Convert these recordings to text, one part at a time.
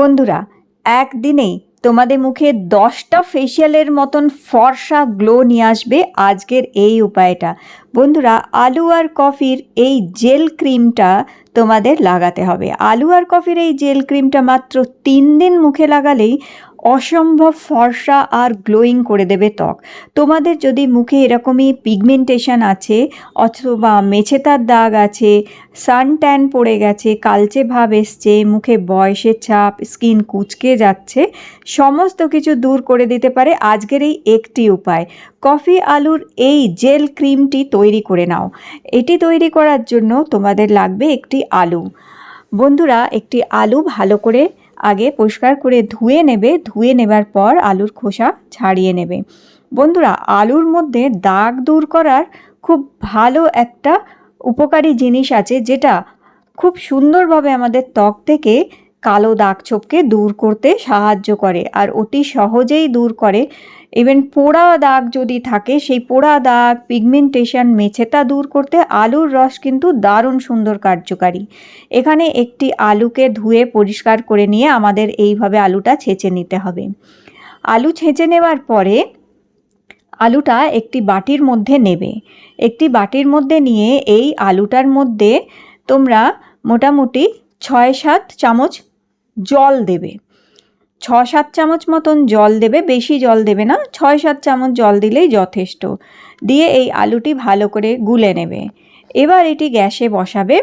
বন্ধুরা, একদিনেই তোমাদের মুখে দশটা ফেসিয়ালের মতন ফর্সা গ্লো নিয়ে আসবে আজকের এই উপায়টা। বন্ধুরা, আলু আর কফির এই জেল ক্রিমটা তোমাদের লাগাতে হবে। আলু আর কফির এই জেল ক্রিমটা মাত্র তিন দিন মুখে লাগালেই অসম্ভব ফর্সা আর গ্লোয়িং করে দেবে ত্বক। তোমাদের যদি মুখে এরকমই পিগমেন্টেশন আছে, অথবা মেছেতার দাগ আছে সান ট্যান পড়ে গেছে, কালচে ভাব এসছে, মুখে বয়সের ছাপ, স্কিন কুচকে যাচ্ছে, সমস্ত কিছু দূর করে দিতে পারে আজকের এই একটি উপায়। কফি আলুর এই জেল ক্রিমটি তৈরি করে নাও। এটি তৈরি করার জন্য তোমাদের লাগবে একটি আলু। বন্ধুরা, একটি আলু ভালো করে আগে পরিষ্কার করে ধুয়ে নেবে, ধুয়ে নেবার পর আলুর খোসা ছাড়িয়ে নেবে। বন্ধুরা, আলুর মধ্যে দাগ দূর করার খুব ভালো একটা উপকারী জিনিস আছে, যেটা খুব সুন্দরভাবে আমাদের ত্বক থেকে কালো দাগ ছোপকে দূর করতে সাহায্য করে আর অতি সহজেই দূর করে। ইভেন পোড়া দাগ যদি থাকে, সেই পোড়া দাগ পিগমেন্টেশন মেছেতা দূর করতে আলুর রস কিন্তু দারুণ সুন্দর কার্যকারী। এখানে একটি আলুকে ধুয়ে পরিষ্কার করে নিয়ে আমাদের এইভাবে আলুটা ছেঁচে নিতে হবে। আলু ছেঁচে নেওয়ার পরে আলুটা একটি বাটির মধ্যে নেবে। একটি বাটির মধ্যে নিয়ে এই আলুটার মধ্যে তোমরা মোটামুটি ছয় সাত চামচ জল দেবে। ছ সাত চামচ মতন জল দেবে, বেশি জল দেবে না ছয় সাত চামচ জল দিলেই যথেষ্ট। দিয়ে এই আলুটি ভালো করে গুলে নেবে। এবার এটি গ্যাসে বসাবে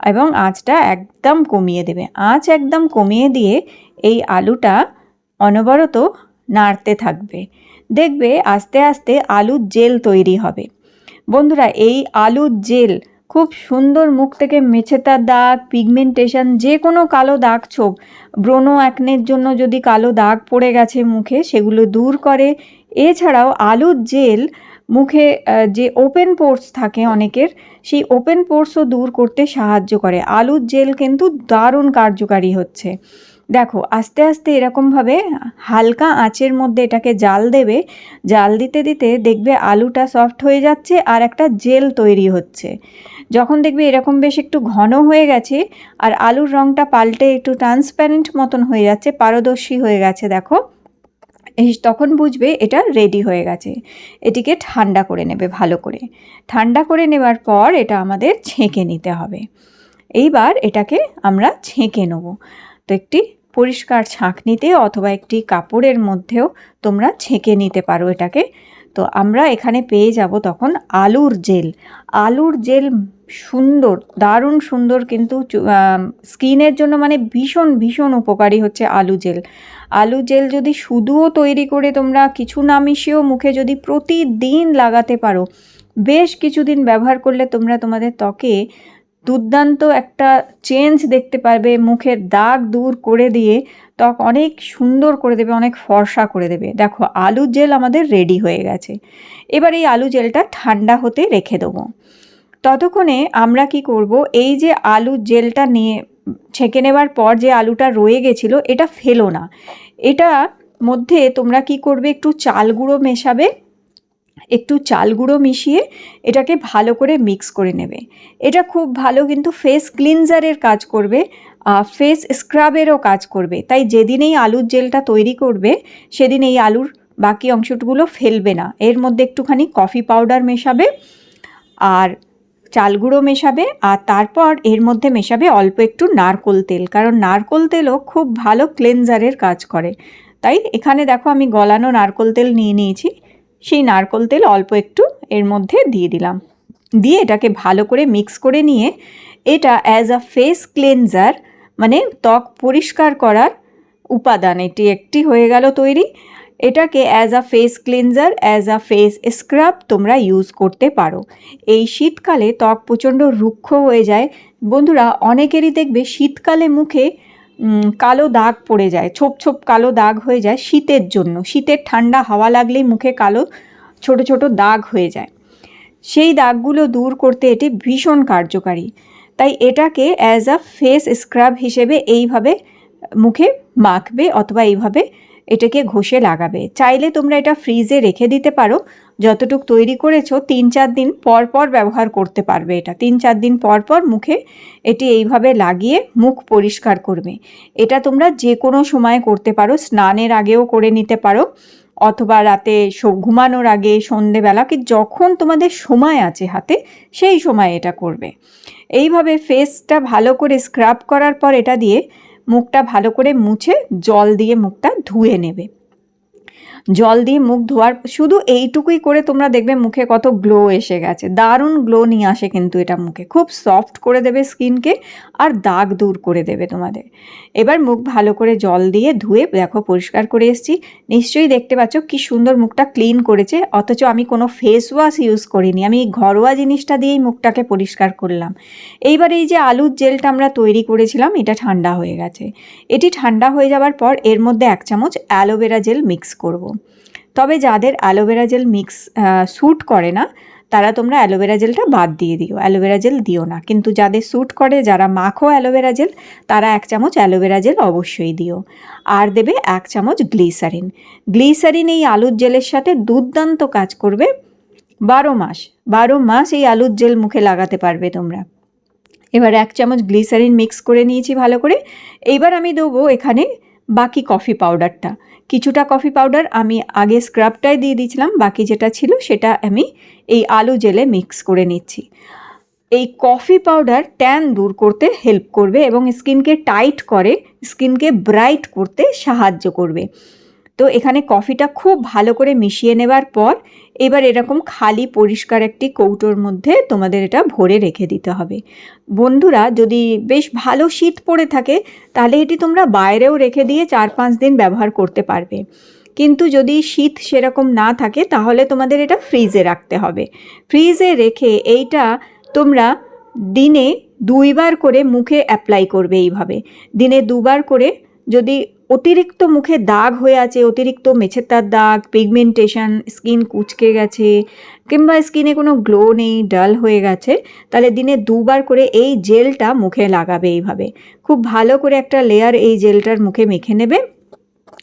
এবং আঁচটা একদম কমিয়ে দেবে। আঁচ একদম কমিয়ে দিয়ে এই আলুটা অনবরত নাড়তে থাকবে। দেখবে আস্তে আস্তে আলুর জেল তৈরি হবে। বন্ধুরা, এই আলুর জেল খুব সুন্দর মুখ থেকে মেছেতার দাগ পিগমেন্টেশন যে কোনো কালো দাগ ছোপ। ব্রণ অ্যাকনের জন্য যদি কালো দাগ পড়ে গেছে মুখে, সেগুলো দূর করে। এছাড়াও আলুর জেল মুখে যে ওপেন পোর্স থাকে অনেকের, সেই ওপেন পোর্সও দূর করতে সাহায্য করে। আলুর জেল কিন্তু দারুণ কার্যকারী হচ্ছে। দেখো, আস্তে আস্তে এরকমভাবে হালকা আঁচের মধ্যে এটাকে জাল দেবে। জাল দিতে দিতে দেখবে আলুটা সফট হয়ে যাচ্ছে আর একটা জেল তৈরি হচ্ছে। যখন দেখবে এরকম বেশ একটু ঘন হয়ে গেছে আর আলুর রঙটা পাল্টে একটু ট্রান্সপ্যারেন্ট মতন হয়ে যাচ্ছে, পারদর্শী হয়ে গেছে, দেখো, এই তখন বুঝবে এটা রেডি হয়ে গেছে। এটিকে ঠান্ডা করে নেবে ভালো করে। ঠান্ডা করে নেবার পর এটা আমাদের ছেঁকে নিতে হবে। এইবার এটাকে আমরা ছেঁকে নেব। তো একটি পরিষ্কার ছাঁকনিতে অথবা একটি কাপড়ের মধ্যেও তোমরা ছেঁকে নিতে পারো এটাকে। তো আমরা এখানে পেয়ে যাব তখন আলুর জেল। আলুর জেল সুন্দর, দারুণ সুন্দর কিন্তু স্কিনের জন্য মানে ভীষণ ভীষণ উপকারী হচ্ছে আলু জেল। আলু জেল যদি শুধুও তৈরি করে তোমরা কিছু না মিশিয়েও মুখে যদি প্রতিদিন লাগাতে পারো, বেশ কিছুদিন ব্যবহার করলে তোমরা তোমাদের ত্বকে দুর্দান্ত একটা চেঞ্জ দেখতে পারবে, মুখের দাগ দূর করে দিয়ে ত্বক অনেক সুন্দর করে দেবে, অনেক ফর্সা করে দেবে। দেখো আলুর জেল আমাদের রেডি হয়ে গেছে। এবার এই আলু জেলটা ঠান্ডা হতে রেখে দেবো। ততক্ষণে আমরা কি করব, এই যে আলুর জেলটা নিয়ে ছেঁকে নেবার পর যে আলুটা রয়ে গেছিল, এটা ফেলো না। এটা মধ্যে তোমরা কি করবে, একটু চাল গুঁড়ো মেশাবে একটু চাল গুঁড়ো মিশিয়ে এটাকে ভালো করে মিক্স করে নেবে। এটা খুব ভালো কিন্তু ফেস ক্লিনজারের কাজ করবে ফেস স্ক্রাবেরও কাজ করবে। তাই যেদিন এই আলুর জেলটা তৈরি করবে, সেদিন এই আলুর বাকি অংশগুলো ফেলবে না। এর মধ্যে একটুখানি কফি পাউডার মেশাবে আর চাল গুঁড়ো মেশাবে আর তারপর এর মধ্যে মেশাবে অল্প একটু নারকোল তেল। কারণ নারকোল তেলও খুব ভালো ক্লেনজারের কাজ করে। তাই এখানে দেখো আমি গলানো নারকোল তেল নিয়ে নিয়েছি। সেই নারকোল তেল অল্প একটু এর মধ্যে দিয়ে দিলাম। দিয়ে এটাকে ভালো করে মিক্স করে নিয়ে এটা অ্যাজ আ ফেস ক্লেনজার মানে ত্বক পরিষ্কার করার উপাদান। এটি একটি হয়ে গেল তৈরি। এটাকে as a face cleanser as a face scrub তোমরা ইউজ করতে পারো। এই শীতকালে ত্বক প্রচণ্ড রুক্ষ হয়ে যায়। বন্ধুরা, অনেকেরই দেখবে শীতকালে মুখে কালো দাগ পড়ে যায়, ছোপ ছোপ কালো দাগ হয়ে যায় শীতের জন্য। শীতের ঠান্ডা হাওয়া লাগলেই মুখে কালো ছোট ছোট দাগ হয়ে যায়। সেই দাগগুলো দূর করতে এটি ভীষণ কার্যকারী। তাই এটাকে অ্যাজ আ ফেস স্ক্রাব হিসেবে এইভাবে মুখে মাখবে অথবা এইভাবে এটাকে ঘষে লাগাবে। চাইলে তোমরা এটা ফ্রিজে রেখে দিতে পারো। যতটুক তৈরি করেছ তিন চার দিন পর পর ব্যবহার করতে পারবে এটা। তিন চার দিন পর পর মুখে এটি এইভাবে লাগিয়ে মুখ পরিষ্কার করবে। এটা তোমরা যে কোনো সময় করতে পারো। স্নানের আগেও করে নিতে পারো। অথবা রাতে ঘুমানোর আগে, সন্ধেবেলা, কি যখন তোমাদের সময় আছে হাতে, সেই সময় এটা করবে। এইভাবে ফেসটা ভালো করে স্ক্রাব করার পর এটা দিয়ে মুখটা ভালো করে মুছে জল দিয়ে মুখটা ধুয়ে নেবে। জল দিয়ে মুখ ধোয়ার, শুধু এইটুকুই করে তোমরা দেখবে মুখে কত গ্লো এসে গেছে। দারুণ গ্লো নিয়ে আসে কিন্তু এটা মুখে। খুব সফট করে দেবে স্কিনকে আর দাগ দূর করে দেবে তোমাদের। এবার মুখ ভালো করে জল দিয়ে ধুয়ে, দেখো পরিষ্কার করে এসেছি। নিশ্চয়ই দেখতে পাচ্ছ কি সুন্দর মুখটা ক্লিন করেছে, অথচ আমি কোনো ফেস ওয়াশ ইউজ করিনি। আমি ঘরোয়া জিনিসটা দিয়েই মুখটাকে পরিষ্কার করলাম। এইবার এই যে আলুর জেলটা আমরা তৈরি করেছিলাম, এটা ঠান্ডা হয়ে গেছে। এটি ঠান্ডা হয়ে যাওয়ার পর এর মধ্যে এক চামচ অ্যালোভেরা জেল মিক্স করব। তবে যাদের অ্যালোভেরা জেল মিক্স স্যুট করে না, তারা তোমরা অ্যালোভেরা জেলটা বাদ দিয়ে দিও, অ্যালোভেরা জেল দিও না। কিন্তু যাদের স্যুট করে, যারা মাখো অ্যালোভেরা জেল, তারা এক চামচ অ্যালোভেরা জেল অবশ্যই দিও। আর দেবে এক চামচ গ্লিসারিন। গ্লিসারিন এই আলুর জেলের সাথে দুর্দান্ত কাজ করবে। বারো মাস বারো মাস এই আলুর জেল মুখে লাগাতে পারবে তোমরা। এবার এক চামচ গ্লিসারিন মিক্স করে নিয়েছি ভালো করে। এইবার আমি দেবো এখানে বাকি কফি পাউডারটা কিছুটা কফি পাউডার আমি আগে স্ক্রাবটাই দিয়ে দিয়েছিলাম, বাকি যেটা ছিল সেটা আমি এই আলু জেলে মিক্স করে নিচ্ছি। এই কফি পাউডার ট্যান দূর করতে হেল্প করবে এবং স্কিনকে টাইট করে স্কিনকে ব্রাইট করতে সাহায্য করবে। তো এখানে কফিটা খুব ভালো করে মিশিয়ে নেবার পর এবার এরকম খালি পরিষ্কার একটি কৌটোর মধ্যে তোমাদের এটা ভরে রেখে দিতে হবে। বন্ধুরা, যদি বেশ ভালো শীত পড়ে থাকে, তাহলে এটি তোমরা বাইরেও রেখে দিয়ে চার পাঁচ দিন ব্যবহার করতে পারবে। কিন্তু যদি শীত সেরকম না থাকে, তাহলে তোমাদের এটা ফ্রিজে রাখতে হবে। ফ্রিজে রেখে এইটা তোমরা দিনে দুইবার করে মুখে অ্যাপ্লাই করবে এইভাবে। দিনে দুবার করে যদি অতিরিক্ত মুখে দাগ হয়ে আছে, অতিরিক্ত মেছেতার দাগ পিগমেন্টেশন স্কিন কুচকে গেছে, কিংবা স্কিনে কোনো গ্লো নেই ডাল হয়ে গেছে, তাহলে দিনে দুবার করে এই জেলটা মুখে লাগাবে এইভাবে। খুব ভালো করে একটা লেয়ার এই জেলটার মুখে মেখে নেবে।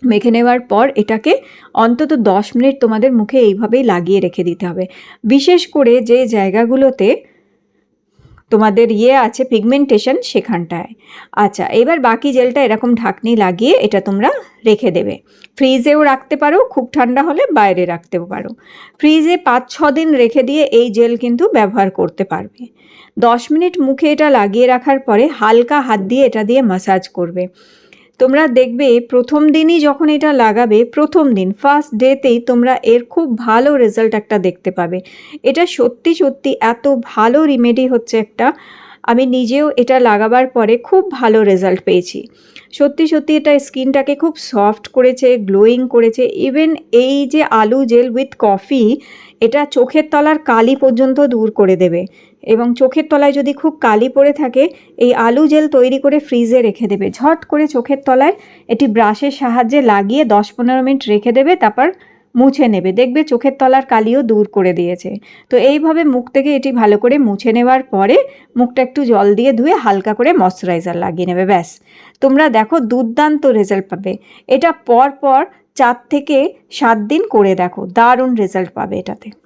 মেখে নেওয়ার পর এটাকে অন্তত দশ মিনিট তোমাদের মুখে এইভাবেই লাগিয়ে রেখে দিতে হবে। বিশেষ করে যে জায়গাগুলোতে তোমাদের ইয়ে আছে পিগমেন্টেশন সেখানটায়। আচ্ছা এবার বাকি জেলটা এরকম ঢাকনি লাগিয়ে এটা তোমরা রেখে দেবে। ফ্রিজেও রাখতে পারো, খুব ঠান্ডা হলে বাইরে রাখতেও পারো। ফ্রিজে পাঁচ, ছ দিন রেখে দিয়ে এই জেল কিন্তু ব্যবহার করতে পারবে। দশ মিনিট মুখে এটা লাগিয়ে রাখার পরে হালকা হাত দিয়ে এটা দিয়ে মাসাজ করবে। তোমরা দেখবে প্রথম দিনই যখন এটা লাগাবে, প্রথম দিন ফার্স্ট ডেতেই তোমরা এর খুব ভালো রেজাল্ট একটা দেখতে পাবে। এটা সত্যি সত্যি এত ভালো রিমেডি হচ্ছে একটা। আমি নিজেও এটা লাগাবার পরে খুব ভালো রেজাল্ট পেয়েছি। সত্যি সত্যি এটা স্কিনটাকে খুব সফট করেছে গ্লোয়িং করেছে। ইভেন এই যে আলু জেল উইথ কফি এটা চোখের তলার কালি পর্যন্ত দূর করে দেবে। এবং চোখের তলায় যদি খুব কালি পড়ে থাকে, এই আলু জেল তৈরি করে ফ্রিজে রেখে দেবে। ঝট করে চোখের তলায় এটি ব্রাশের সাহায্যে লাগিয়ে দশ পনেরো মিনিট রেখে দেবে, তারপর মুছে নেবে। দেখবে চোখের তলার কালিও দূর করে দিয়েছে। তো এইভাবে মুখ থেকে এটি ভালো করে মুছে নেওয়ার পরে মুখটা একটু জল দিয়ে ধুয়ে হালকা করে ময়শ্চারাইজার লাগিয়ে নেবে, ব্যাস। তোমরা দেখো দুর্দান্ত রেজাল্ট পাবে। এটা পর পর চার থেকে সাত দিন করে দেখো। দারুণ রেজাল্ট পাবে এটাতে।